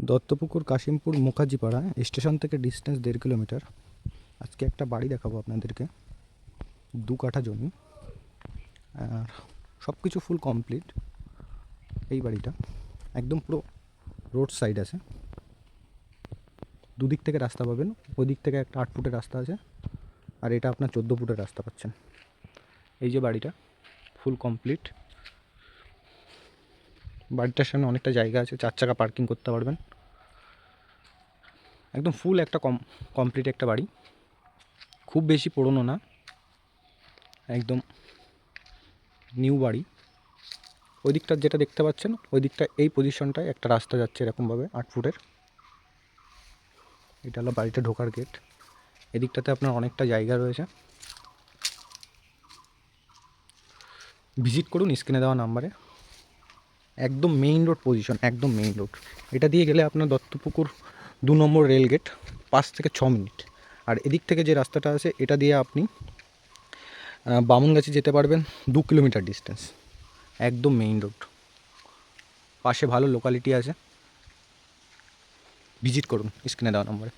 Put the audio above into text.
Duttapukur, Kashimpur, Mukherjeepara, station থেকে distance দেড় kilometre. আজকে একটা বাড়ি দেখাবো আপনাদেরকে। দু কাঠা জমি। আর সব কিছু ফুল কমপ্লিট এই বাড়িটা। একদম পুরো রোড সাইড আছে। দুদিক থেকে রাস্তা পাবেন। ওই দিক থেকে একটা আট ফুটের রাস্তা আছে। আর এটা আপনার চোদ্দ ফুটের রাস্তা পাচ্ছেন। এই যে বাড়িটা ফুল কমপ্লিট বাড়িটার সামনে অনেকটা জায়গা আছে, চার চাকা পার্কিং করতে পারবেন। একদম ফুল একটা কম কমপ্লিট একটা বাড়ি। খুব বেশি পুরনো না, একদম নিউ বাড়ি। ওই দিকটা যেটা দেখতে পাচ্ছেন ওই দিকটা এই পজিশনটায় একটা রাস্তা যাচ্ছে এরকমভাবে, আট ফুটের। এটা হলো বাড়িটা ঢোকার গেট এদিকটাতে আপনার অনেকটা জায়গা রয়েছে। ভিজিট করুন স্ক্রিনে দেওয়া নাম্বারে একদম মেইন রোড পজিশন একদম মেইন রোড এটা দিয়ে গেলে আপনার দত্তপুকুর দু নম্বর রেলগেট পাঁচ থেকে ছ মিনিট। আর এদিক থেকে যে রাস্তাটা আছে, এটা দিয়ে আপনি বামুনগাছি যেতে পারবেন দু কিলোমিটার ডিস্টেন্স একদম মেইন রোড পাশে ভালো লোকালিটি আছে। ভিজিট করুন স্ক্রিনে দেওয়া নম্বরে।